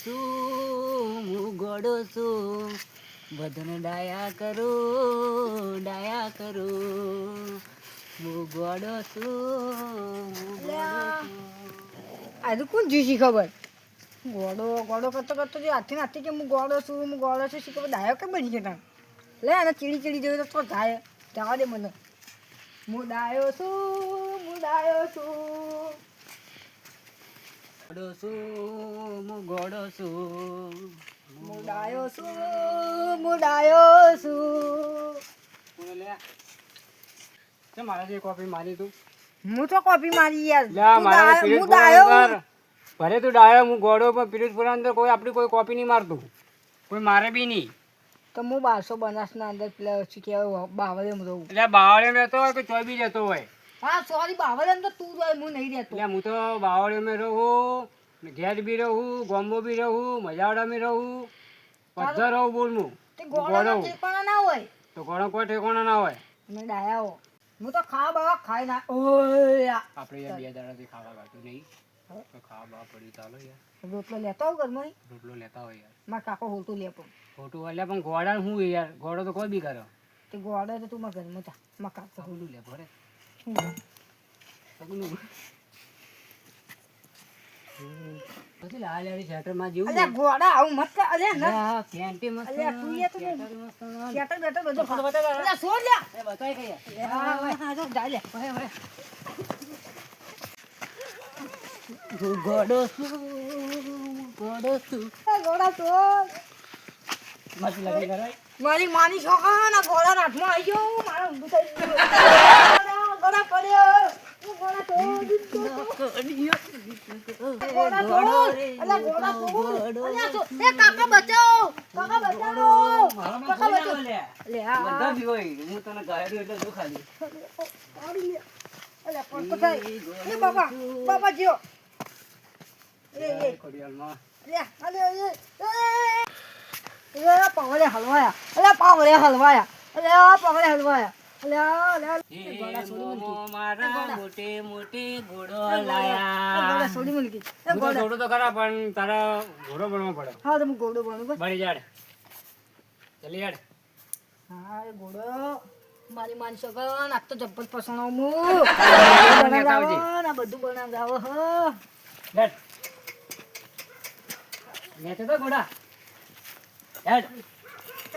છું હું ગોડો છું બધાને ડાયા કરું ડાયા કરું. હું ગોડો છું આજે કોણ જોઈ શી ખબર? ગોડો ગોડો કરતો કરતો જે હાથી નાથી કે હું ગોડો છું હું ગોડો છું શી ખબર? ડાયો કે બની ગયા લે અને ચીડી ચીડી તો તો થાય જવા દે મને. હું ડાયો છું, હું ડાયો છું. છું છું છું તે મારા જે કોપી મારી તું. હું તો કોપી મારી યાર. તું મારા ડાયો- હું ડાયો. ભલે તું ડાયો હું ગોડો પણ પિરિયડ અંદર કોઈ આપણી કોઈ કોપી નહીં મારતું. કોઈ મારે બી નહીં. તો હું બારસો બનાસના અંદર પેલા શું કહેવાય બાવળે રહું એટલે બાવળે રહેતો હોય કે ચોબી જતો હોય? હા સોરી બાવળેમ તો તું રહે હું નહીં રહેતો. એટલે હું તો બાવળે રહું ઘેર બી રહું ગોમ્બો બી રહું મજાવડામાં રહું બધા રહું બોલ હું. ઠેકાણા ના હોય. તો ગોળો કોઈ ઠેકોણા ના હોય. ડાયા હો હું તો ખા બાવા ખાઈ ના ઓય આપણે યાર બે દાડાથી ખાવા ગાતું નહીં. તો ખા બા પડી ચાલો યાર. રોટલો લેતા આવ ઘરમાં રોટલો લેતા હોય યાર. મારા કાકો હોતું લે પણ. ખોટું એટલે પણ ગોળા શું યાર? ગોળો તો કોઈ બી કરો. તે ગોળો તો તું મારા ઘરમાં જા. મારા કાકો સગુનું લે ભરે ગોડો છું ગોડો લગી કરાય મારી માની છોકરા ના ગોળા હાથમાં આવી ગયો મારા ઊંધું થઈ ગયું ગોળા પડ્યો. હું એ એ ખોડિયાલમાં. લે અલે એ પાવડે હલવાયા. પાવડે હલવાયા. પાવડે હલવાયા. આ આ મારા એ હું તો બનવો જબ્બર પસણો આ બધું બનાવડાવો હ જાડ તો ઘોડા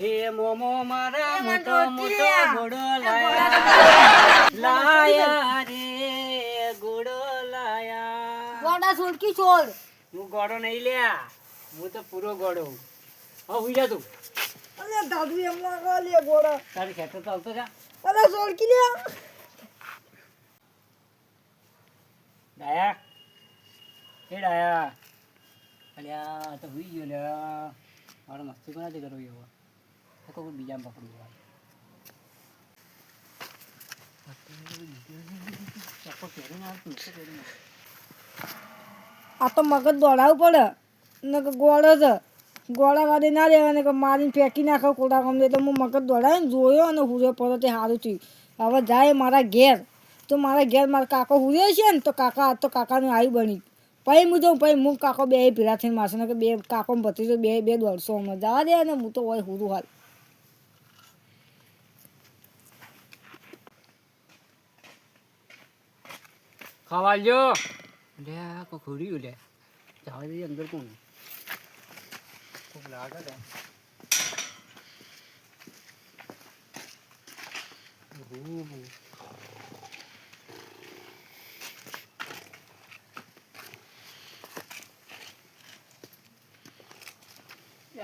એ મોમો મારા મોટો મોટો ઘોડો લાયા લાયા રે ઘોડો લાયા. ગોડા છોડકી છોડ. હું ઘોડો નહીં લ્યા હું તો પૂરો ઘોડો હા. હુઈ જા તું. અલે દાદુ એમ લાગો લે ગોડા. તારી ખેતર તો આવતો જા અલે છોડકી લે ડાયા? એ ડાયા? અલ્યા તો હુઈ ગયો લ્યા. મારે મસ્તી કોનાથી કરવી હવે તો કોઈ બીજાને પકડવું હોય આ તો મગજ દોડાવવું પડે. ને કે ગોળો છે. ગોળા વાદે ના રહેવા ને મારીને ફેંકી નાખો કોડા ગમે એટલે હું મગજ દોડાવીને જોયો અને હુરે પડે તે સારું થયું. હવે જાય મારા ઘેર. તો મારા ઘેર મારા કાકો હુરે છે ને, તો કાકા, તો કાકાનું આવી બની પછી હું જાઉં પછી હું કાકો બે ભેગા થઈને મારશે ને કે બે કાકો ભત્રીસો બે બે દોઢસો હમણાં જવા દે ને હું તો હોય હું હાલ. ખાવા લે આ ખોડ્યું લે. જવા દે અંદર કોણ? ખૂબ લાગે.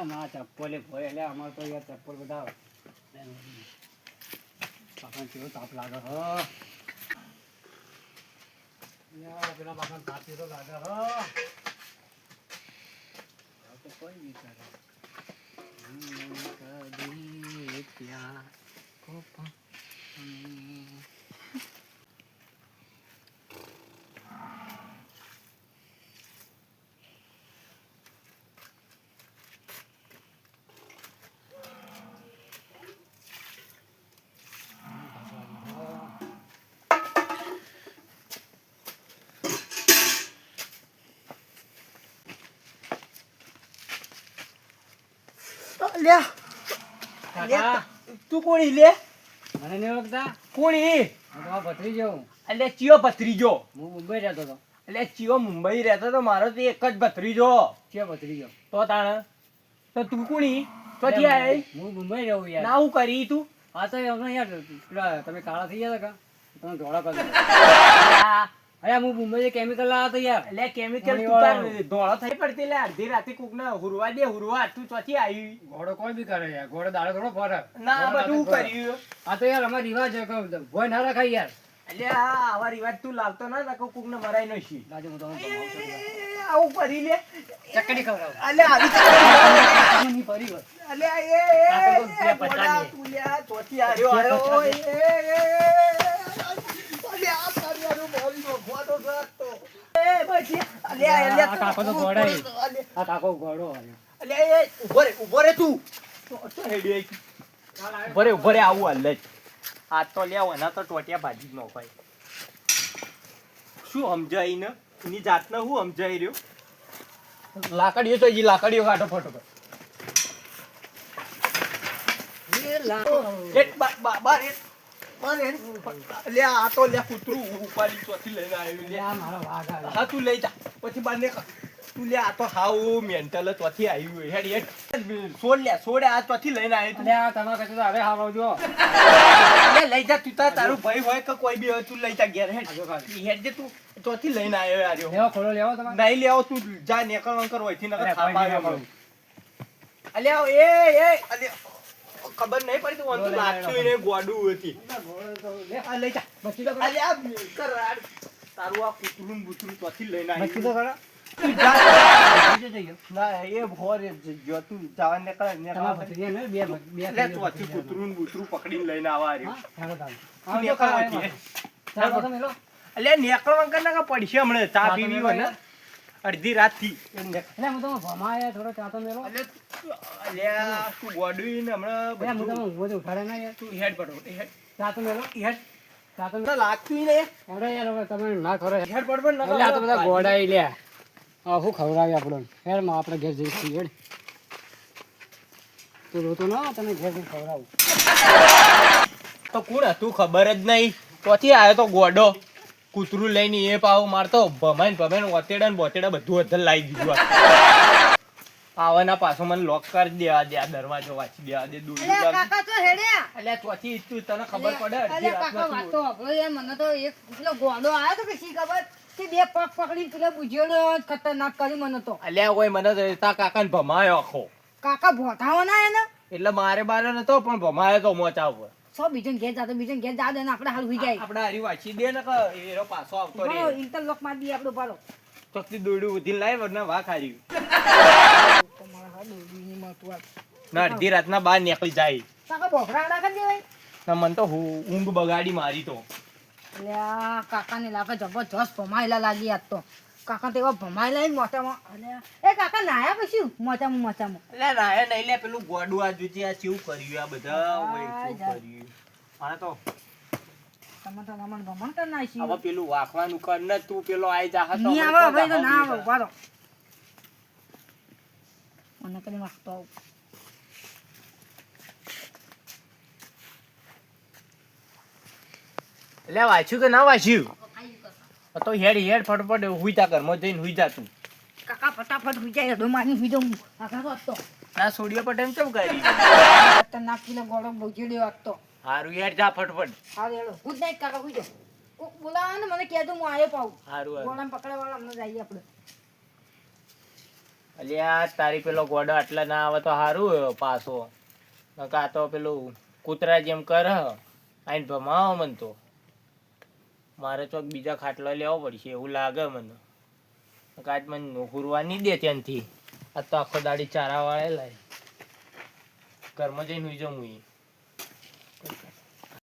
એમાં ચપ્પલે ભોય, એટલે અમારે તો યાર ચપ્પલ બધા પાકણ કેવો તાપ લાગે, હ. પેલા પાકણ તાપ તો લાગે, હ. કોઈ નહીં. કરે કદી ત્યાં કો કાકા. તું કોણી લે? મને નહીં ઓળખતા. કોણી? હું ભત્રીજો છું. એટલે ચિયો ભત્રીજો. હું મુંબઈ રહેતો હતો. એટલે ચિયો મુંબઈ રહેતો તો મારો તો એક જ ભત્રીજો. ચિયો ભત્રીજો. તો તાણ. તો તું કોણી? તો ત્યાં આવી હું મુંબઈ રહું યાર. ના હું કરી તું. હા તો હમણાં યાર. તમે કાળા થઈ ગયા હતા કા? તમે ધોળા કરી. હું મુંબઈ કેમિકલ હતો યાર. એટલે કેમિકલ તું તાર ધોળો થઈ પડતી એટલે અડધી રાતે કોક ને હુરવા દે હુરવા તું ચોથી આવી. ઘોડો કોઈ બી કરે યાર ઘોડો દાડો થોડો ફરક ના બધું કર્યું. આ તો યાર અમારો રિવાજ છે કે ભોય ના રખાય યાર. એટલે આ આવા રિવાજ તું લાવતો ના નકો કોક ને હું તમને ભમાવું છું. આવું કરી લે. ચકડી ખવડાવું. આવી. એ, એ, તો ચોથી એ, એ, એ, અલે આ તારી હારું મારી નોખવા તો રાખતો. એ, પછી, અલે, આ કાકો તો ઘોડાય. આ કાકો ઘોડો અલે, એ, ઊભો રે, ઊભો રે તું. તો- તો હેડી ઊભો રે, ઊભો રે, આવું હાલ આ તો લ્યા, એના તો ટોટિયા ભાજી જ નોખાય. શું સમજાય ને એની જાતને હું સમજાઈ રહ્યો લાકડીઓ તો ઈ લાકડીઓ કાઢો એ બા- બા-. બાર એ. લે આ તો લે કૂતરું ઉપાડી ચોથી લઈને આવ્યું લે મારો વાઘ આવ્યો. હા તું લઈ જા. પછી તું લે આ તો હાવ મેન્ટલ ચોથી આવ્યું હેડ હેડ. છોડ લે છોડ આ ચોથી લઈને આવ્યું તું. આ તમારા કચરો હવે હાવડાવજો. લે લઈ જા તું તારું ભાઈ હોય કે કોઈ બી હોય તું લઈ જા ઘેર હેડ. હેડ જે તું ચોથી લઈને આવ્યો યાર લેવો ખોલો લેવો તમારે. નહીં લેવો તું જા નેકળ વંકર હોયથી નકર કોઈ આવ્યો અલ્યા એ એ અલ્યા ખબર નહીં પડી તું લો, અંતું લે, લાગતું ગોડું હતી. લે. આ લઈ જા. બચી તો કર આ તારું આ કુતરું બુતરું બૂતરું લઈને આવી તો. તું. બચી તો. ના તું ને. તું નેકળ પડશે હમણાં? ચા પીવી હોય ને. અડધી રાતથી એટલે હું તમે ભમાયા થોડો ચા તો મેલો. અલ્યા તું ગોડું ને હમણાં હું તમે ઊંઘો ઉઠાડે ના યાર. તું હેડ પડો હેડ ચા તો મેલો. હેડ ચા તો મેલો. લાગતું ને હેડો યાર હવે તમે ના ખરો હેડ પડ તો બધા ગોડાઈ લે આ શું ખવડાવી આપણને? હેડમાં આપણે ઘેર જઈશું હેડ. તું રોતો ના તને ઘેર જઈને ખવડાવું. તો કોણ હતું ખબર જ નહીં પછી આવ્યો તો ગોડો કૂતરું લઈને એ પાવ મારતો ભમાઈને ભમાઈને ઓતેડા ને બોતેડા બધું અધર લાવી દીધું પાવાના પાછો મને લોક કરી દેવા દે આ દરવાજો વાંચી દેવા દે દૂર કાકા તો હેડ્યા. એટલે ચોથી તું તને ખબર પડે કાકા વાત તો સાંભળો મને તો એક પેલો ગોંડો આવ્યો તો કે શી ખબર તે બે પગ પકડી પેલો બુજેડો ખતરનાક કરી મને તો. અલ્યા કોઈ મને તો તા કાકાને ભમાયો આખો. કાકા ભોઠાવાના એને? એટલે મારે બારે નતો પણ ભમાયો તો મોચા ઉપર. સો બીજન ઘેર જાતો બીજન ઘેર જા દે ને આપણે હાલ હુઈ જાય. આપણે હારી વાંચી દે ને કે એરો પાછો આવતો રે ઇન્ટરલોક માર દી આપણો બારો ચોકથી દોડ્યું ઉધીને લાવી વરના વા ખારી તમારા હા દોડીની મળતું આ. ના અડધી રાતના બહાર નીકળી જાય. કાકા બોખરાડા કરી દેવાય. ના મન તો હું- ઊંઘ બગાડી મારી તો. અલ્યા કાકાને લાગે જબરજસ્ત ભમાયેલા લાગી આજ તો. કાકા તેવા ભમાઈ લઈ મોટામાં. અલ્યા એ કાકા નાયા પછી મોટામાં મોટામાં. એટલે ના નહીં લે પેલું ગોડું આ જોજે આ શું કર્યું? આ બધા ઓય આ કર્યું? આને તો તમે તો રમણ ભમણ કરી નાખી. હવે પેલું વાખવાનું કર ને તું પેલો આઈ જા હતો નહીં હમણાં ભાઈ તો તો ના આવે આવું મને નાખતો આવું. એટલે વાંચ્યું કે ના વાંચ્યું? તો હેડ હેડ ફટફટ હુઈ જા ઘરમાં જઈને હુઈ જા તું. કાકા ફટાફટ વિચાર દો માની વિધો આખા તો હતો ના સોડિયો પર એમ કેમ કરી? ખતરનાક કિલો ગોળો બોજેડ્યો વાતો હારું હેડ જા ફટફટ. હા હેડો. ગુડ નાઇટ કાકા ગુજો કોક બોલાવે ને મને કહેજો હું આયો પાઉં. હારું ગોળાને પકડવા વાળા અમને જઈએ આપણે. અલ્યા તારી પેલો ગોડો આટલા ના આવે તો સારું પાછો. નકર તો પેલું કૂતરા જેમ કર આઈને ભમાવો મન તો. મારે ચોક બીજા ખાટલા લેવો પડશે, એવું લાગે મને. કાચ મને હુરવા નહીં દે ત્યાંથી. આ તો આખો દાડી ચારા વાળે લાય. ઘરમાં જઈને હું ઈ.